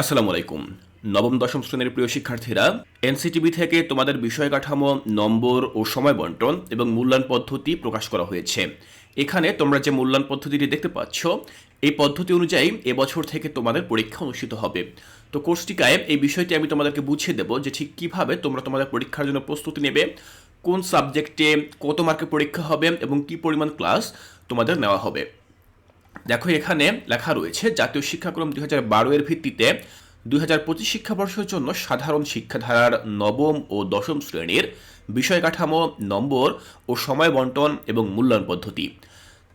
আসসালামু আলাইকুম। নবম, দশম শ্রেণির প্রিয় শিক্ষার্থীরা, এনসিটিভি থেকে তোমাদের বিষয় কাঠামো নম্বর ও সময় বন্টন এবং মূল্যায়ন পদ্ধতি প্রকাশ করা হয়েছে। এখানে তোমরা যে মূল্যায়ন পদ্ধতিটি দেখতে পাচ্ছ, এই পদ্ধতি অনুযায়ী এবছর থেকে তোমাদের পরীক্ষা অনুষ্ঠিত হবে। তো কোর্সটিকায় এই বিষয়টি আমি তোমাদেরকে বুঝিয়ে দেবো যে ঠিক কীভাবে তোমরা তোমাদের পরীক্ষার জন্য প্রস্তুতি নেবে, কোন সাবজেক্টে কত মার্কে পরীক্ষা হবে এবং কি পরিমাণ ক্লাস তোমাদের নেওয়া হবে। দেখো, এখানে লেখা রয়েছে, জাতীয় শিক্ষাক্রম দুই হাজার বারো এর ভিত্তিতে দুই হাজার পঁচিশ শিক্ষাবর্ষের জন্য সাধারণ শিক্ষাধারার নবম ও দশম শ্রেণির বিষয় কাঠামো নম্বর ও সময় বন্টন এবং মূল্যায়ন পদ্ধতি।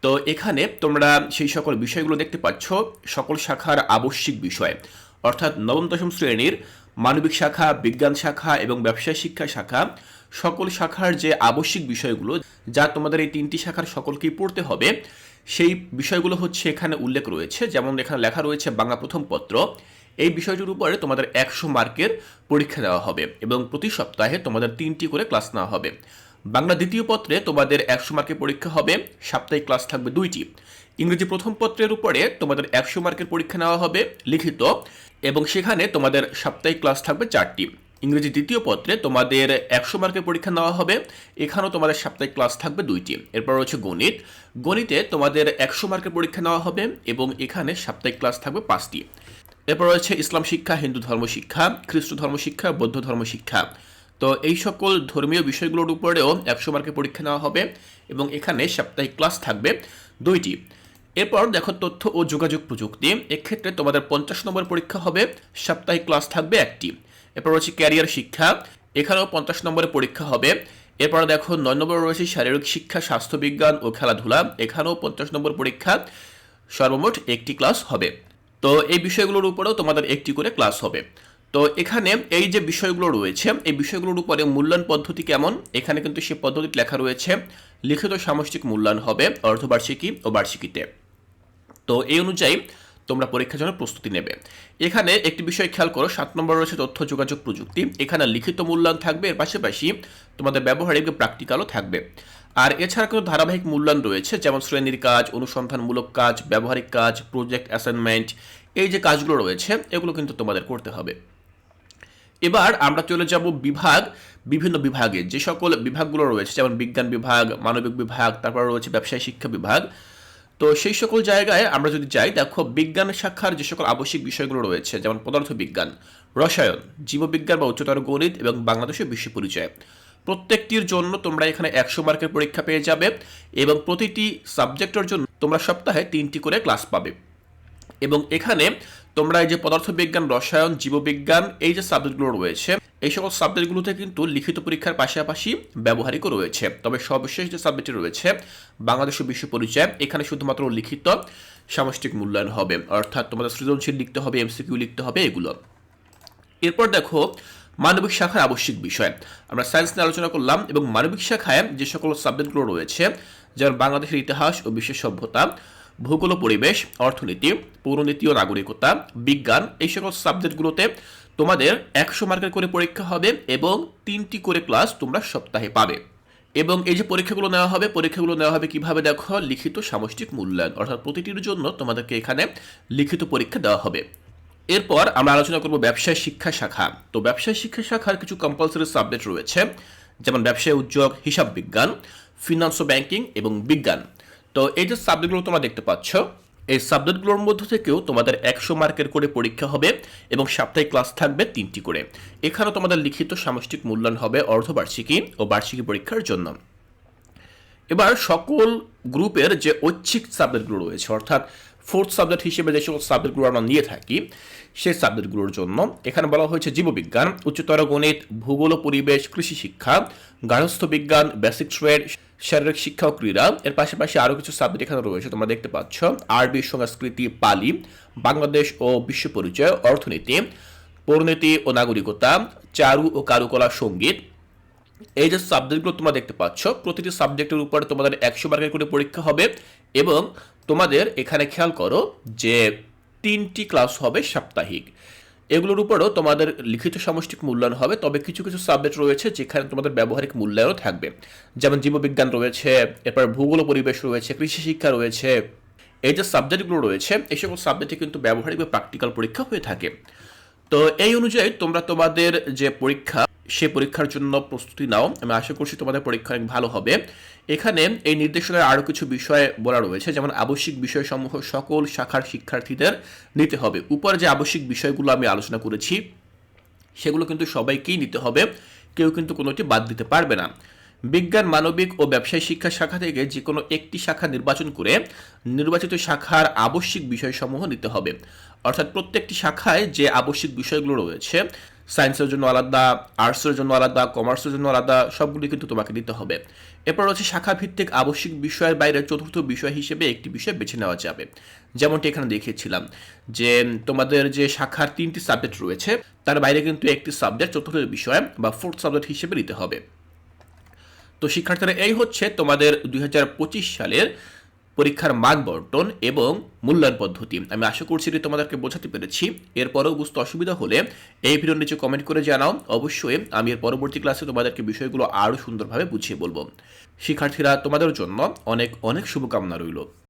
তো এখানে তোমরা সেই সকল বিষয়গুলো দেখতে পাচ্ছ, সকল শাখার আবশ্যিক বিষয়। অর্থাৎ নবম, দশম শ্রেণির মানবিক শাখা, বিজ্ঞান শাখা এবং ব্যবসায় শিক্ষা শাখা, সকল শাখার যে আবশ্যিক বিষয়গুলো, যা তোমাদের এই তিনটি শাখার সকলকেই পড়তে হবে সেই বিষয়গুলো হচ্ছে এখানে উল্লেখ রয়েছে। যেমন এখানে লেখা রয়েছে বাংলা প্রথম পত্র। এই বিষয়টির উপরে তোমাদের একশো মার্কের পরীক্ষা দেওয়া হবে এবং প্রতি সপ্তাহে তোমাদের তিনটি করে ক্লাস নেওয়া হবে। বাংলা দ্বিতীয় পত্রে তোমাদের একশো মার্কের পরীক্ষা হবে, সাপ্তাহিক ক্লাস থাকবে দুইটি। ইংরেজি প্রথম পত্রের উপরে তোমাদের একশো মার্কের পরীক্ষা নেওয়া হবে, লিখিত, এবং সেখানে তোমাদের সাপ্তাহিক ক্লাস থাকবে চারটি। ইংরেজি দ্বিতীয় পত্রে তোমাদের একশো মার্কের পরীক্ষা নেওয়া হবে। এখানেও তোমাদের সাপ্তাহিক ক্লাস থাকবে দুইটি। এরপর রয়েছে গণিত। গণিতে তোমাদের একশো মার্কের পরীক্ষা নেওয়া হবে এবং এখানে সাপ্তাহিক ক্লাস থাকবে পাঁচটি। এরপর রয়েছে ইসলাম শিক্ষা, হিন্দু ধর্ম শিক্ষা, খ্রিস্ট ধর্ম শিক্ষা, বৌদ্ধ ধর্ম শিক্ষা। তো এই সকল ধর্মীয় বিষয়গুলোর উপরেও একশো মার্কের পরীক্ষা নেওয়া হবে এবং এখানে সাপ্তাহিক ক্লাস থাকবে দুইটি। এরপর দেখো তথ্য ও যোগাযোগ প্রযুক্তি। এক্ষেত্রে তোমাদের পঞ্চাশ নম্বর পরীক্ষা হবে। সাপ্তাহিক ক্লাস থাকবে একটি। এরপর রয়েছে ক্যারিয়ার শিক্ষা। এখানেও পঞ্চাশ নম্বরের পরীক্ষা হবে। এরপর দেখো, নয় নম্বর রয়েছে শারীরিক শিক্ষা স্বাস্থ্যবিজ্ঞান ও খেলাধুলা। এখানেও পঞ্চাশ নম্বর পরীক্ষা সর্বমোট একটি ক্লাস হবে। তো এই বিষয়গুলোর উপরেও তোমাদের একটি করে ক্লাস হবে। তো এখানে এই যে বিষয়গুলো রয়েছে, এই বিষয়গুলোর উপরে মূল্যায়ন পদ্ধতি কেমন? এখানে কিন্তু সে পদ্ধতিতে লেখা রয়েছে, লিখিত সামষ্টিক মূল্যায়ন হবে অর্ধবার্ষিকী ও বার্ষিকীতে। তো এই অনুযায়ী তোমরা পরীক্ষার জন্য প্রস্তুতি নেবে। এখানে একটি বিষয় খেয়াল করো, সাত নম্বর রয়েছে তথ্য, যোগাযোগ, প্রযুক্তি। এখানে লিখিত মূল্যায়ন থাকবে, এর পাশাপাশি তোমাদের ব্যবহারিক প্র্যাকটিক্যালও থাকবে। আর এছাড়া কিন্তু ধারাবাহিক মূল্যায়ন রয়েছে, যেমন শ্রেণির কাজ, অনুসন্ধানমূলক কাজ, ব্যবহারিক কাজ প্রজেক্ট অ্যাসাইনমেন্ট এই যে কাজগুলো রয়েছে, এগুলো কিন্তু তোমাদের করতে হবে। এবার আমরা চলে যাব বিভাগ, বিভিন্ন বিভাগে। যে সকল বিভাগগুলো রয়েছে, যেমন বিজ্ঞান বিভাগ, মানবিক বিভাগ, তারপর রয়েছে ব্যবসায় শিক্ষা বিভাগ। তো সেই সকল জায়গায় আমরা যদি যাই, দেখো বিজ্ঞান শাখার যে সকল আবশ্যিক বিষয়গুলো রয়েছে, যেমন পদার্থবিজ্ঞান, রসায়ন, জীববিজ্ঞান বা উচ্চতর গণিত এবং বাংলাদেশের বিশ্ব পরিচয়। প্রত্যেকটির জন্য তোমরা এখানে একশো মার্কের পরীক্ষা পেয়ে যাবে এবং প্রতিটি সাবজেক্টের জন্য তোমরা সপ্তাহে তিনটি করে ক্লাস পাবে। এবং এখানে তোমরা এই যে পদার্থবিজ্ঞান, রসায়ন, জীববিজ্ঞান, এই যে সাবজেক্টগুলো রয়েছে, এই সকল সাবজেক্টগুলোতে কিন্তু লিখিত পরীক্ষার পাশাপাশি ব্যবহারিকও রয়েছে। তবে সর্বশেষ যে সাবজেক্টটি রয়েছে, বাংলাদেশ বিশ্ব পরিচয়, এখানে শুধুমাত্র লিখিত সামষ্টিক মূল্যায়ন হবে, অর্থাৎ তোমাদের সৃজনশীল লিখতে হবে এমসিকিউ লিখতে হবে, এগুলো। এরপর দেখো, মানবিক শাখার আবশ্যিক বিষয়। আমরা সায়েন্স নিয়ে আলোচনা করলাম এবং মানবিক শাখায় যে সকল সাবজেক্টগুলো রয়েছে, যেমন বাংলাদেশের ইতিহাস ও বিশ্ব সভ্যতা ভূগোল পরিবেশ, অর্থনীতি, পৌরনীতি ও নাগরিকতা, বিজ্ঞান, এই সকল সাবজেক্টগুলোতে তোমাদের একশো মার্কের করে পরীক্ষা হবে এবং তিনটি করে ক্লাস তোমরা সপ্তাহে পাবে। এবং এই যে পরীক্ষাগুলো নেওয়া হবে, পরীক্ষাগুলো নেওয়া হবে কীভাবে দেখো? লিখিত সামষ্টিক মূল্যায়ন, অর্থাৎ প্রতিটির জন্য তোমাদেরকে এখানে লিখিত পরীক্ষা দেওয়া হবে। এরপর আমরা আলোচনা করব ব্যবসায় শিক্ষা শাখা। তো ব্যবসায় শিক্ষা শাখার কিছু কম্পালসারি সাবজেক্ট রয়েছে, যেমন ব্যবসায় উদ্যোগ, হিসাব বিজ্ঞান ফিনান্স ও ব্যাংকিং এবং বিজ্ঞান। তো এই যে সাবজেক্টগুলো তোমরা দেখতে পাচ্ছ, এই সাবজেক্টগুলোর মধ্যে থেকেও তোমাদের একশো মার্কের করে পরীক্ষা হবে এবং সাপ্তাহিক ক্লাস থাকবে তিনটি করে। এখানেও তোমাদের লিখিত সামষ্টিক মূল্যায়ন হবে অর্ধবার্ষিকী ও বার্ষিকী পরীক্ষার জন্য। এবার সকল গ্রুপের যে ঐচ্ছিক সাবজেক্টগুলো রয়েছে, অর্থাৎ ফোর্থ সাবজেক্ট হিসেবে যে সকল সাবজেক্টগুলো আমরা নিয়ে থাকি, সেই সাবজেক্টগুলোর জন্য এখানে বলা হয়েছে জীববিজ্ঞান, উচ্চতর গণিত, ভূগোল পরিবেশ, কৃষি শিক্ষা, গার্হস্থ্য বিজ্ঞান বেসিক ট্রেড শারীরিক শিক্ষা ও ক্রীড়া। এর পাশাপাশি আরও কিছু সাবজেক্ট এখানে রয়েছে, তোমরা দেখতে পাচ্ছ। আরবি, সংস্কৃতি, পালি, বাংলাদেশ ও বিশ্ব পরিচয়, অর্থনীতি, পরিণতি ও নাগরিকতা, চারু ও কারুকলা সংগীত এই যে সাবজেক্টগুলো তোমরা দেখতে পাচ্ছ, প্রতিটি সাবজেক্টের উপরে তোমাদের একশো মার্কের করে পরীক্ষা হবে এবং তোমাদের এখানে খেয়াল করো যে তিনটি ক্লাস হবে সাপ্তাহিক। এগুলোর উপরেও তোমাদের লিখিত সামষ্টিক মূল্যায়ন হবে, তবে কিছু কিছু সাবজেক্ট রয়েছে যেখানে তোমাদের ব্যবহারিক মূল্যায়নও থাকবে। যেমন জীববিজ্ঞান রয়েছে, এরপর ভূগোল পরিবেশ রয়েছে, কৃষি শিক্ষা রয়েছে, এই যে সাবজেক্টগুলো রয়েছে, এই সকল সাবজেক্টে কিন্তু ব্যবহারিক বা প্র্যাকটিক্যাল পরীক্ষা হয়ে থাকে। তো এই অনুযায়ী তোমরা তোমাদের যে পরীক্ষা সে পরীক্ষার জন্য প্রস্তুতি নাও। আমি আশা করছি তোমাদের পরীক্ষা অনেক ভালো হবে। এখানে এই নির্দেশনার আরও কিছু বিষয় বলা রয়েছে, যেমন আবশ্যিক বিষয়সমূহ সকল শাখার শিক্ষার্থীদের নিতে হবে। উপরে যে আবশ্যিক বিষয়গুলো আমি আলোচনা করেছি, সেগুলো কিন্তু সবাইকেই নিতে হবে। কেউ কিন্তু কোনোটি বাদ দিতে পারবে না। বিজ্ঞান, মানবিক ও ব্যবসায় শিক্ষা শাখা থেকে যে কোনো একটি শাখা নির্বাচন করে নির্বাচিত শাখার আবশ্যিক বিষয়সমূহ নিতে হবে। অর্থাৎ প্রত্যেকটি শাখায় যে আবশ্যিক বিষয়গুলো রয়েছে সায়েন্সের জন্য আলাদা, আর্টসের জন্য আলাদা, কমার্সের জন্য আলাদা, সবগুলি কিন্তু তোমাকে নিতে হবে। এরপর হচ্ছে শাখা ভিত্তিক আবশ্যিক বিষয়ের বাইরে চতুর্থ বিষয় হিসেবে একটি বিষয় বেছে নেওয়া যাবে। যেমনটি এখানে দেখিয়েছিলাম যে তোমাদের যে শাখার তিনটি সাবজেক্ট রয়েছে, তার বাইরে কিন্তু একটি সাবজেক্ট চতুর্থ বিষয় বা ফোর্থ সাবজেক্ট হিসেবে নিতে হবে। তো শিক্ষার্থীরা, এই হচ্ছে তোমাদের দুই হাজার পঁচিশ সালের পরীক্ষার মান বন্টন এবং মূল্যায়ন পদ্ধতি। আমি আশা করছি যে তোমাদেরকে বোঝাতে পেরেছি। এরপরেও বুঝতে অসুবিধা হলে এই ভিডিওর নিচে কমেন্ট করে জানাও। অবশ্যই আমি এর পরবর্তী ক্লাসে তোমাদেরকে বিষয়গুলো আরও সুন্দরভাবে বুঝিয়ে বলব। শিক্ষার্থীরা, তোমাদের জন্য অনেক অনেক শুভকামনা রইল।